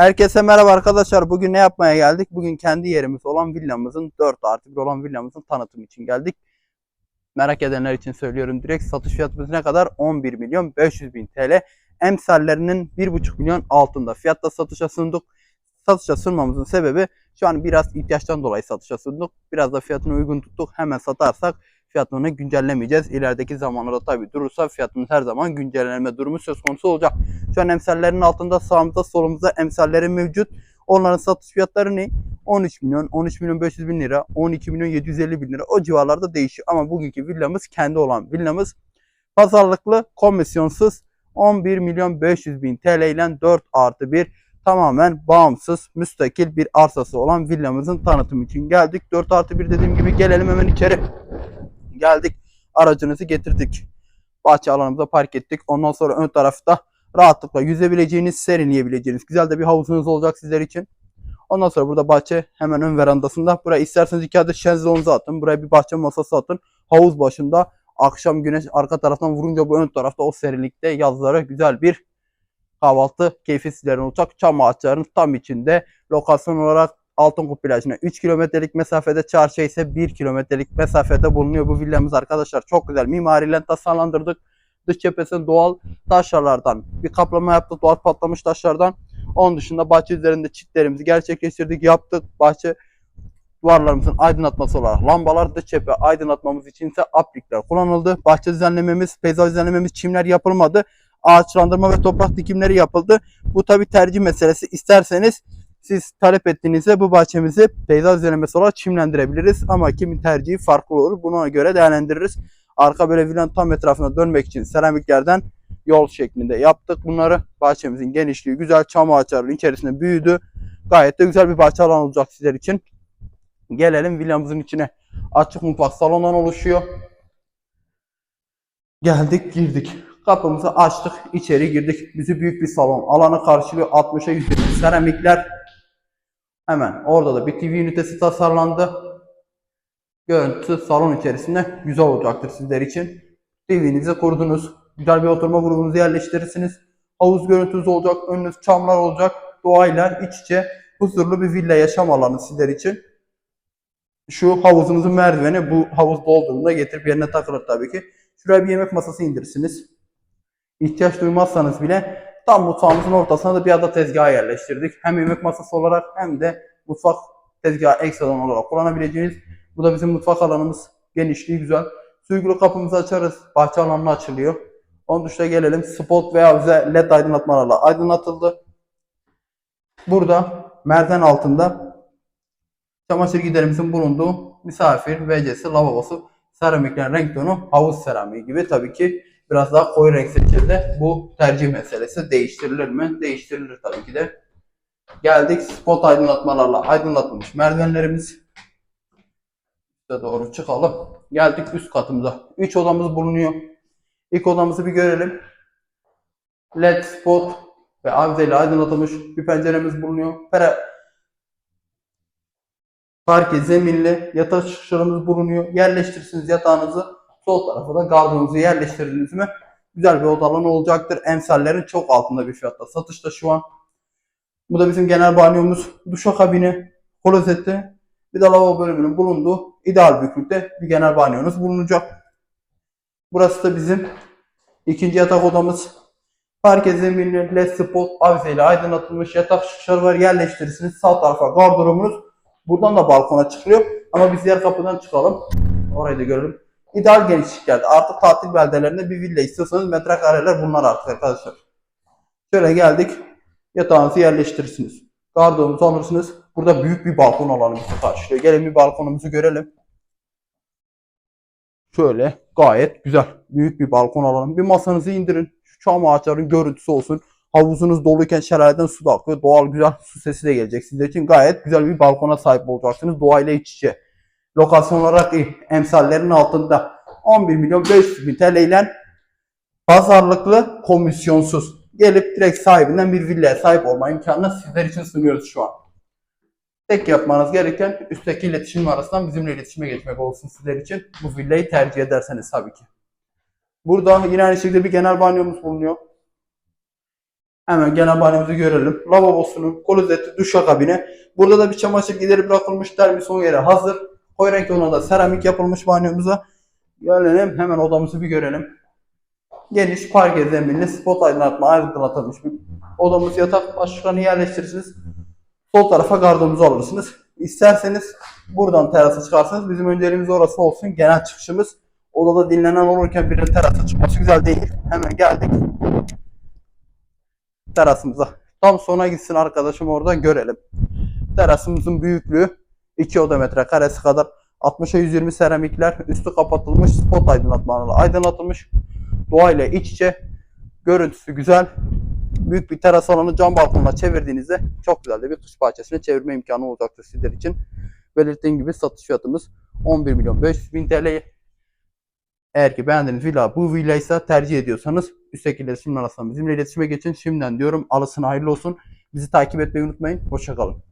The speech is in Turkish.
Herkese merhaba arkadaşlar. Bugün ne yapmaya geldik? Bugün kendi yerimiz olan villamızın 4 artı 1 olan villamızın tanıtımı için geldik. Merak edenler için söylüyorum direkt satış fiyatımız ne kadar? 11 milyon 500 bin TL. Emsallerinin 1,5 milyon altında fiyatta satışa sunduk. Satışa sunmamızın sebebi şu an biraz ihtiyaçtan dolayı satışa sunduk. Biraz da fiyatını uygun tuttuk. Hemen satarsak fiyatını güncellemeyeceğiz. İlerideki zamanlarda tabii durursa fiyatımız her zaman güncellenme durumu söz konusu olacak. Şu an emsallerin altında sağımızda solumuzda emsalleri mevcut. Onların satış fiyatları ne? 13 milyon, 13 milyon 500 bin lira, 12 milyon 750 bin lira o civarlarda değişiyor. Ama bugünkü villamız kendi olan villamız pazarlıklı, komisyonsuz 11 milyon 500 bin TL ile 4 artı 1 tamamen bağımsız, müstakil bir arsası olan villamızın tanıtımı için geldik. 4 artı 1 dediğim gibi gelelim hemen içeri. Geldik, aracınızı getirdik. Bahçe alanımıza park ettik. Ondan sonra ön tarafta rahatlıkla yüzebileceğiniz, serinleyebileceğiniz güzel de bir havuzunuz olacak sizler için. Ondan sonra burada bahçe hemen ön verandasında. Buraya isterseniz iki adet şezlongunuzu atın. Buraya bir bahçe masası atın. Havuz başında akşam güneş arka taraftan vurunca bu ön tarafta o serinlikte yazları güzel bir kahvaltı keyfi sizlerin olacak. Çam ağaçlarının tam içinde lokasyon olarak Altınkup plajına 3 kilometrelik mesafede, çarşıya ise 1 kilometrelik mesafede bulunuyor bu villamız arkadaşlar. Çok güzel mimariyle tasarlandırdık. Dış cephesini doğal taşlardan bir kaplama yaptık. Doğal patlamış taşlardan. Onun dışında bahçe üzerinde çitlerimizi gerçekleştirdik, yaptık. Bahçe duvarlarımızın aydınlatması olarak lambalar, dış cephe aydınlatmamız için ise aplikler kullanıldı. Bahçe düzenlememiz, peyzaj düzenlememiz, çimler yapılmadı. Ağaçlandırma ve toprak dikimleri yapıldı. Bu tabi tercih meselesi. İsterseniz siz talep ettiğinizde bu bahçemizi peyzaj düzenlemesi olarak çimlendirebiliriz. Ama kimin tercihi farklı olur. Buna göre değerlendiririz. Arka böyle villanın tam etrafına dönmek için seramiklerden yol şeklinde yaptık. Bunları bahçemizin genişliği güzel çam ağaçlarının içerisinde büyüdü. Gayet de güzel bir bahçe alanı olacak sizler için. Gelelim villamızın içine. Açık mutfak salondan oluşuyor. Geldik girdik. Kapımızı açtık. içeri girdik. Bizi büyük bir salon. Alanı karşılıyor. 60'a 100 seramikler. Hemen orada da bir TV ünitesi tasarlandı. Görüntü salon içerisinde güzel olacaktır sizler için. TV'nizi kurdunuz. Güzel bir oturma grubunuzu yerleştirirsiniz. Havuz görüntünüz olacak. Önünüz çamlar olacak. Doğayla iç içe huzurlu bir villa yaşam alanı sizler için. Şu havuzunuzun merdiveni bu havuz dolduğunda getirip yerine takılır tabii ki. Şuraya bir yemek masası indirirsiniz. İhtiyaç duymazsanız bile tam mutfağımızın ortasına da bir ada tezgahı yerleştirdik. Hem yemek masası olarak hem de mutfak tezgahı ekstradan olarak kullanabileceğiniz. Bu da bizim mutfak alanımız. Genişliği güzel. Suygulu kapımızı açarız. Bahçe alanına açılıyor. Onun dışında gelelim. Spot veya bize led aydınlatmalarla aydınlatıldı. Burada merdiven altında çamaşır giderimizin bulunduğu misafir WC'si, lavabosu, seramiklerin renk tonu havuz seramiği gibi tabii ki biraz daha koyu renk seçildi. Bu tercih meselesi değiştirilir mi? Değiştirilir tabii ki de. Geldik spot aydınlatmalarla aydınlatılmış merdivenlerimiz. Üste doğru çıkalım. Geldik üst katımıza. 3 odamız bulunuyor. İlk odamızı bir görelim. LED spot ve avizeyle aydınlatılmış bir penceremiz bulunuyor. Pere parke zeminli yatak çıkışlarımız bulunuyor. Yerleştirirsiniz yatağınızı. Sol tarafa da gardırobunuzu yerleştirdiniz mi güzel bir oda alanı olacaktır. Emsallerin çok altında bir fiyatta satışta şu an. Bu da bizim genel banyomuz. Duşakabini, klozeti, bir de lavabo bölümünün bulunduğu ideal büyüklükte bir genel banyonuz bulunacak. Burası da bizim ikinci yatak odamız. Parke zeminli led spot avizeyle aydınlatılmış yatak çıkışları var. Yerleştirirsiniz. Sağ tarafa gardırobunuz. Buradan da balkona çıkılıyor. Ama biz diğer kapıdan çıkalım. Orayı da görelim. İdeal genişliklerde artık tatil beldelerinde bir villa istiyorsanız metrekareler bunlar artık arkadaşlar. Şöyle geldik. Yatağınızı yerleştirirsiniz. Gardırobunuzu alırsınız. Burada büyük bir balkon alanı bizi karşılıyor. Gelin bir balkonumuzu görelim. Şöyle gayet güzel. Büyük bir balkon alanı. Bir masanızı indirin. Şu çam ağaçların görüntüsü olsun. Havuzunuz doluyken şelaleden su da akıyor. Doğal güzel su sesi de gelecek sizler için. Gayet güzel bir balkona sahip olacaksınız. Doğayla iç içe. Lokasyon olarak iyi. Emsallerin altında 11 milyon 500 bin TL ile pazarlıklı komisyonsuz gelip direkt sahibinden bir villaya sahip olma imkanını sizler için sunuyoruz şu an. Tek yapmanız gereken üstteki iletişim arasından bizimle iletişime geçmek olsun sizler için. Bu villayı tercih ederseniz tabii ki. Burada yine aynı şekilde bir genel banyomuz bulunuyor. Hemen genel banyomuzu görelim. Lavabosunu, klozeti, duşakabini. Burada da bir çamaşır gideri bırakılmış. Termos yere hazır. Koyu renk da seramik yapılmış banyomuza. Gelelim hemen odamızı bir görelim. Geniş parke zeminli spot aydınlatma aydınlatılmış bir odamız yatak başlıklarını yerleştirirsiniz. Sol tarafa gardıromuzu alırsınız. İsterseniz buradan terasa çıkarsınız. Bizim önceliğimiz orası olsun. Genel çıkışımız. Odada dinlenen olurken birinin terasa çıkması güzel değil. Hemen geldik terasımıza. Tam sona gitsin arkadaşım orada görelim. Terasımızın büyüklüğü 2 oda metre karesi kadar 60'a 120 seramikler üstü kapatılmış spot aydınlatmalarla aydınlatılmış doğayla iç içe görüntüsü güzel büyük bir teras alanı cam balkonuna çevirdiğinizde çok güzel de bir kış bahçesine çevirme imkanı olacaktır sizler için. Belirttiğim gibi satış fiyatımız 11 milyon 500 bin TL. Eğer ki beğendiğiniz villa bu villa ise tercih ediyorsanız üstteki iletişim arasından bizimle iletişime geçin. Şimdiden diyorum alısın hayırlı olsun. Bizi takip etmeyi unutmayın. Hoşçakalın.